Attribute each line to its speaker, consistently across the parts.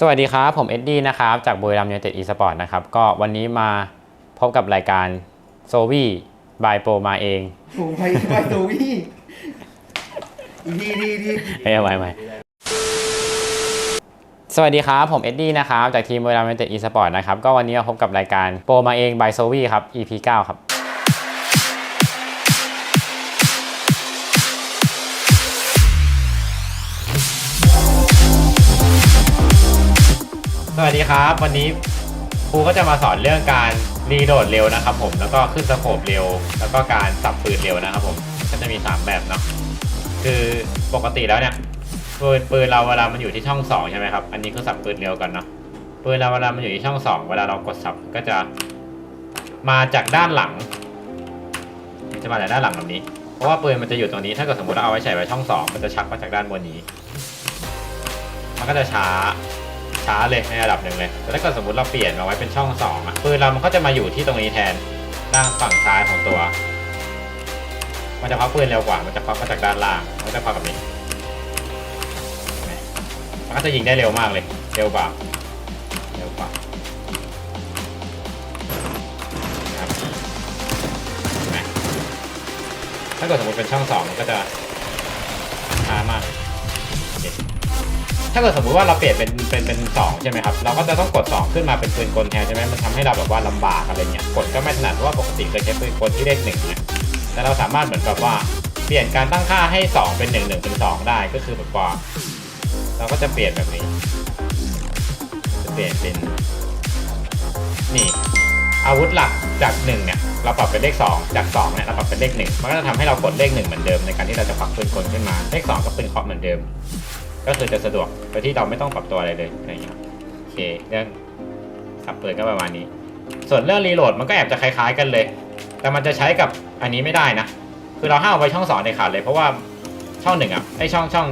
Speaker 1: สวัสดีครับ ผมเอ็ดดี้นะครับ จากบุรีรัมย์ยูไนเต็ดอีสปอร์ตนะครับ ก็วันนี้มาพบกับรายการโซวี่บายโปรมาเอง
Speaker 2: ถูกไปไปตัววี่อีดีดีดี
Speaker 1: เฮ้ยเอาไว้ไว้สวัสดีครับ ผมเอ็ดดี้นะครับ จากทีมบุรีรัมย์ยูไนเต็ดอีสปอร์ตนะครับ ก็วันนี้มาพบกับรายการโปรมาเองบายโซวี่ครับ EP 9 ครับ สวัสดีครับ วันนี้ครูก็จะมาสอนเรื่องการรีโหลดเร็วนะครับ ผมแล้วก็ขึ้นสโคปเร็ว แล้วก็การสับปืนเร็วนะครับ ผมก็จะมี 3 แบบเนาะคือปกติแล้วเนี่ยปืนปืนเราเวลามันอยู่ที่ช่อง2ใช่ไหมครับอันนี้คือสับปืนเร็วกันเนาะปืนเราเวลามันอยู่ที่ช่อง 2 เวลาเรากดสับก็จะมาจากด้านหลัง จะมาจากด้านหลังแบบนี้ เพราะว่าปืนมันจะอยู่ตรงนี้ ถ้าเกิดสมมติเราเอาไว้ใส่ไว้ช่อง 2 มันจะชักมาจากด้านบนนี้ มันก็จะช้า ช้าเลยในระดับหนึ่งเลยแต่ถ้าเกิดสมมติเราเปลี่ยนมาไว้เป็นช่องสองอะปืนเรามันก็จะมาอยู่ที่ตรงนี้แทนด้านฝั่งซ้ายของตัว มันจะพักปืนเร็วกว่า มันจะพักมาจากด้านล่าง มันจะพักแบบนี้ มันก็จะยิงได้เร็วมากเลย เร็วกว่า เร็วกว่าครับถ้าเกิดสมมติเป็นช่องสองมันก็จะช้ามาก ถ้าเกิดสมมุติว่าเราเปลี่ยนเป็นเป็นเป็นสองใช่ไหมครับเราก็จะต้องกด 2 ขึ้นมาเป็นปืนกลแทนใช่ไหมมันทำให้เราแบบว่าลำบากอะไรเงี้ยกดก็ไม่ถนัดเพราะว่าปกติเคยใช้ปืนกลที่เลขหนึ่งเนี่ยแต่เราสามารถเหมือนกับว่าเปลี่ยนการตั้งค่าให้ 2 เป็น 1 1 เป็น 2 ได้ก็คือแบบว่าเราก็จะเปลี่ยนแบบนี้ จะเปลี่ยนเป็น นี่ อาวุธหลักจาก 1 เนี่ย เราปรับเป็นเลข 2 จาก 2 เนี่ย เราปรับเป็นเลข 1 มันก็จะทำให้เรากดเลข 1 เหมือนเดิมในการที่เราจะปรับปืนกลขึ้นมา เลข 2 ก็ปืนเคาะเหมือนเดิม ก็คือจะสะดวกโดยที่เราไม่ต้องปรับตัวอะไรเลยอะไรอย่างเงี้ยโอเคเรื่องสับเปิดก็ประมาณนี้ ส่วนเรื่องรีโหลดมันก็แอบจะคล้ายๆกันเลย แต่มันจะใช้กับอันนี้ไม่ได้นะ คือเราห้ามเอาไว้ช่องสองในขาดเลยเพราะว่าช่องหนึ่งอะไอช่องช่อง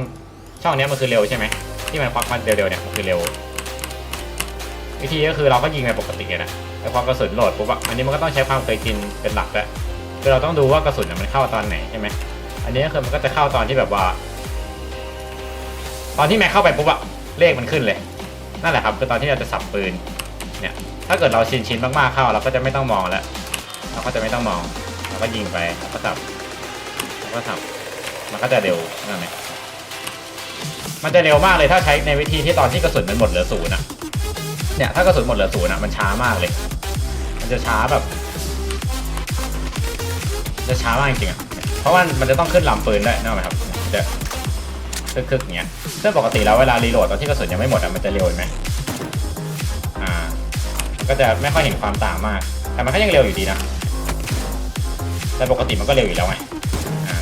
Speaker 1: ช่องเนี้ยมันคือเร็วใช่ไหมที่มันควักมันเร็วๆเนี่ยมันคือเร็ว วิธีก็คือเราก็ยิงไปปกติเลยนะแต่พอกระสุนโหลดปุ๊บอันนี้มันก็ต้องใช้ความเคยชินเป็นหลักแล้วคือเราต้องดูว่ากระสุนมันเข้าตอนไหนใช่ไหมอันนี้ก็คือมันก็จะเข้าตอนที่แบบว่า ตอนที่แม็กเข้าไปปุ๊บอะเลขมันขึ้นเลย นั่นแหละครับคือตอนที่เราจะสับปืนเนี่ยถ้าเกิดเราชินชินมากๆเข้าเราก็จะไม่ต้องมองแล้วเราก็จะไม่ต้องมองเราก็ยิงไปแล้วก็สับแล้วก็สับมันก็จะเร็วนั่นไหมมันจะเร็วมากเลยถ้าใช้ในวิธีที่ตอนที่กระสุนมันหมดเหลือศูนย์อะเนี่ยถ้ากระสุนหมดเหลือศูนย์อะมันช้ามากเลย มันจะช้าแบบ จะช้ามากจริงๆอะเพราะว่ามันจะต้องขึ้นลำปืนได้นึกออกไหมครับจะ คึกๆอย่างเงี้ยซึ่งปกติแล้วเวลารีโหลดตอนที่กระสุนยังไม่หมดอะมันจะเร็วเห็นไหมอ่า ก็จะไม่ค่อยเห็นความต่างมาก แต่มันก็ยังเร็วอยู่ดีนะ แต่ปกติมันก็เร็วอยู่แล้วไงอ่า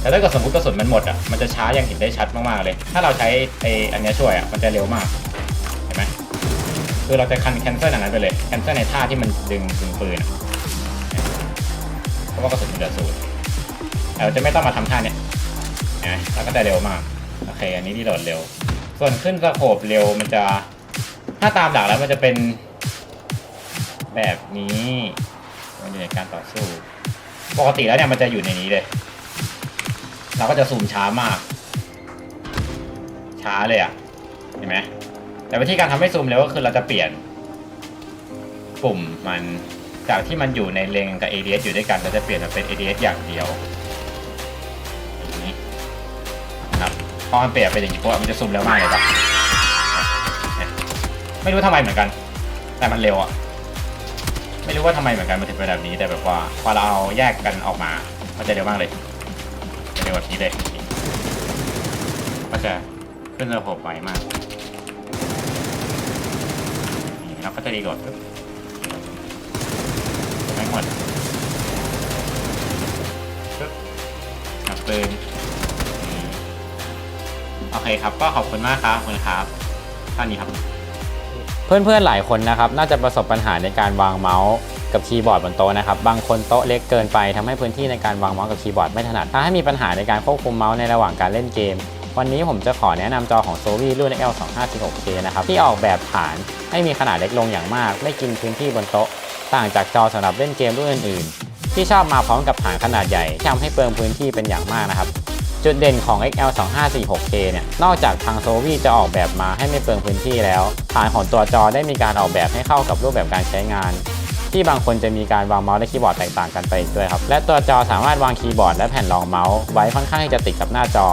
Speaker 1: แต่ถ้าเกิดสมมติกระสุนมันหมดอะ มันจะช้ายังเห็นได้ชัดมากๆเลย ถ้าเราใช้ไออันนี้ช่วยอะ มันจะเร็วมาก เห็นไหมคือเราจะคันแคนเซิลอันนั้นไปเลย แคนเซิลในท่าที่มันดึงดึงปืนเพราะว่ากระสุนมันเหลือศูนย์แต่เราจะไม่ต้องมาทำท่าเนี้ยเห็นไหมแล้วก็จะเร็วมาก เคอันนี้ที่โหลดเร็ว ส่วนขึ้นสโคปเร็วมันจะ ถ้าตามหลักแล้วมันจะเป็นแบบนี้ มันอยู่ในการต่อสู้ ปกติแล้วเนี่ยมันจะอยู่ในนี้เลย เราก็จะซูมช้ามาก ช้าเลยอะ่ะ เห็นไหม แต่วิธีการทำให้ซูมเร็วก็คือเราจะเปลี่ยน ปุ่มมันจากที่มันอยู่ในเลงกับ ADS อยู่ด้วยกันเราจะเปลี่ยนมาเป็น ADS อย่างเดียว พอมันเปลี่ยนเป็นอย่างนี้ปุ๊บมันจะซูมเร็วมากเลยครับไม่รู้ทำไมเหมือนกัน แต่มันเร็วอะไม่รู้ว่าทำไมเหมือนกันมันถึงเป็นแบบนี้แต่แบบว่าพอเราเอาแยกกันออกมา มันจะเร็วมากเลยจะเร็วแบบนี้เลยก็จะขึ้นระบบไวมากนี่เราก็จะรีโหลดปุ๊บไเคครับ ก็ขอบคุณมากครับคุณครับท่านนี้ครับ เพื่อนๆหลายคนนะครับ น่าจะประสบปัญหาในการวางเมาส์กับคีย์บอร์ดบนโต๊ะนะครับ บางคนโต๊ะเล็กเกินไปทำให้พื้นที่ในการวางเมาส์กับคีย์บอร์ดไม่ถนัดถ้าให้มีปัญหาในการควบคุมเมาส์ในระหว่างการเล่นเกม วันนี้ผมจะขอแนะนำจอของ s o v i รุ่น L2516K นะครับ ที่ออกแบบฐานให้มีขนาดเล็กลงอย่างมาก ไม่กินพื้นที่บนโต๊ะ ต่างจากจอสำหรับเล่นเกมรุ่นอื่น ๆ ที่ชอบมาพร้อมกับฐานขนาดใหญ่ที่ทำให้เปลืองพื้นที่เป็นอย่างมากนะครับ จุดเด่นของ XL 2546K เนี่ย นอกจากทางโซวีจะออกแบบมาให้ไม่เปลืองพื้นที่แล้ว ฐานของตัวจอได้มีการออกแบบให้เข้ากับรูปแบบการใช้งาน ที่บางคนจะมีการวางเมาส์และคีย์บอร์ดแตกต่างกันไปด้วยครับ และตัวจอสามารถวางคีย์บอร์ดและแผ่นรองเมาส์ไว้ค่อนข้างที่จะติดกับหน้าจอ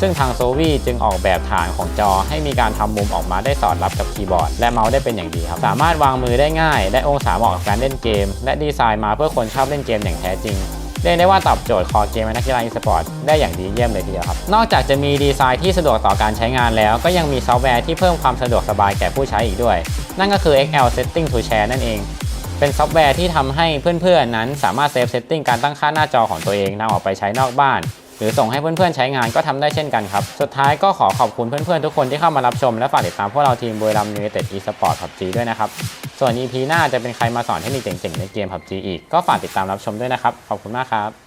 Speaker 1: ซึ่งทางโซวีจึงออกแบบฐานของจอให้มีการทำมุมออกมาได้สอดรับกับคีย์บอร์ดและเมาส์ได้เป็นอย่างดีครับ สามารถวางมือได้ง่าย และองศาเหมาะกับการเล่นเกม และดีไซน์มาเพื่อคนชอบเล่นเกมอย่างแท้จริง เรียกได้ว่าตอบโจทย์คอเกมและนักกีฬาอีสปอร์ตได้อย่างดีเยี่ยมเลยทีเดียวครับ นอกจากจะมีดีไซน์ที่สะดวกต่อการใช้งานแล้ว ก็ยังมีซอฟต์แวร์ที่เพิ่มความสะดวกสบายแก่ผู้ใช้อีกด้วย นั่นก็คือ XL Setting to Share นั่นเอง เป็นซอฟต์แวร์ที่ทำให้เพื่อนๆนั้นสามารถเซฟเซตติ้งการตั้งค่าหน้าจอของตัวเองนำออกไปใช้นอกบ้าน หรือส่งให้เพื่อนๆใช้งานก็ทำได้เช่นกันครับ สุดท้ายก็ขอขอบคุณเพื่อนๆทุกคนที่เข้ามารับชมและฝากติดตามพวกเราทีมบุรีรัมย์ยูไนเต็ดอีสปอร์ตผับจีด้วยนะครับ ส่วน EP หน้าจะเป็นใครมาสอนเทคนิคเจ๋งๆในเกมผับจีอีกก็ฝากติดตามรับชมด้วยนะครับ ขอบคุณมากครับ